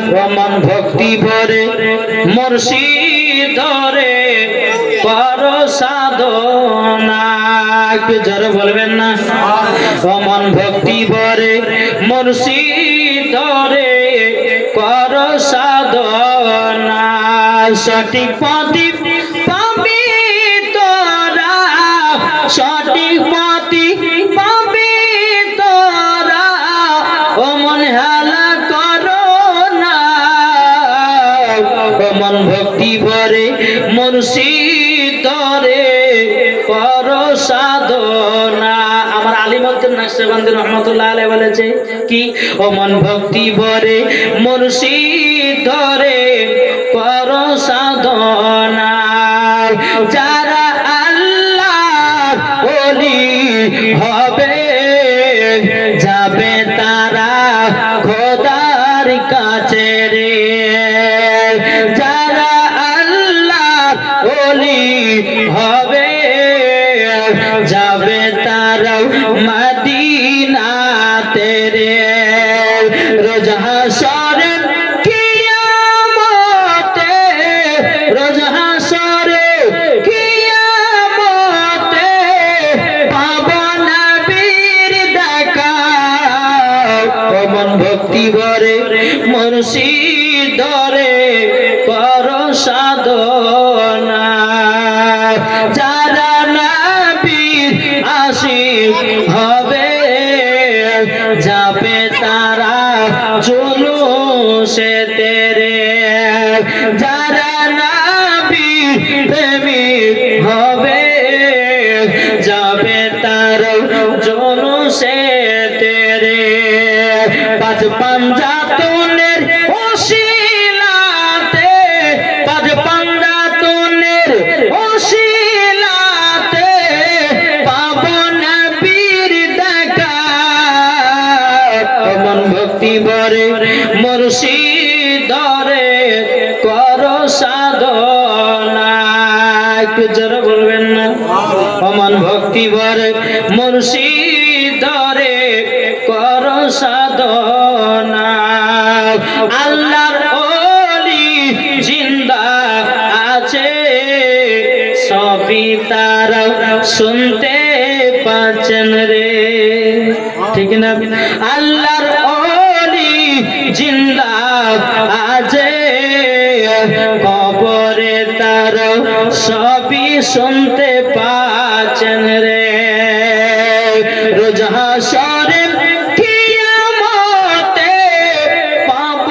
মন ভক্তি ভরে মুর্শিদরে কর সাধনা। একটু বলবেন না? মন ভক্তি ভরে মুর্শিদরে কর সাধনা। সঠিক পথি পাবি তোরা, সঠিক মন ভক্তি ভরে মুর্শিদরে কর সাধনা। আমার আলিমদ্দিন নাকশবন্দি রহমতুল্লাহ আলাই বলেছে কি? ও মন ভক্তি ভরে মুর্শিদরে কর সাধনা। যারা আল্লাহ ওলি হবে, যাবে তারা খোদার কাছে রে। তারা মদিনাতে রে। রোজ হাসরে কিয়ামতে, রোজ হাসরে কিয়ামতে পাবো নবীর দেখা। মন ভক্তি ভরে মুর্শিদরে কর সাধনা যারা নবীর আশিক হবে, যাবে তারা জুলুসে তেরে। যারা নবীর প্রেমিক হবে, যাবে তার জুলুসে তেরে। পাঁচ পাঞ্জাতনের ভরে মুর্শিদরে কর সাধনা। একটু জোরে বলবেন না? অমন ভক্তি ভরে মুর্শিদরে কর সাধনা। আল্লাহর ওলি জিন্দা আছে, সবই তারা শুনতে পাচ্ছেন রে। ঠিক না? আল্লাহর সবই শুনতে পাচ্ছেন রে। রোজা হাসরে কিয়ামতে পাপ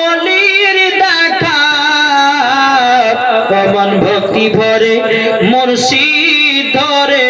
অলির দেখা। পবন ভক্তি ভরে মুর্শিদ ধরে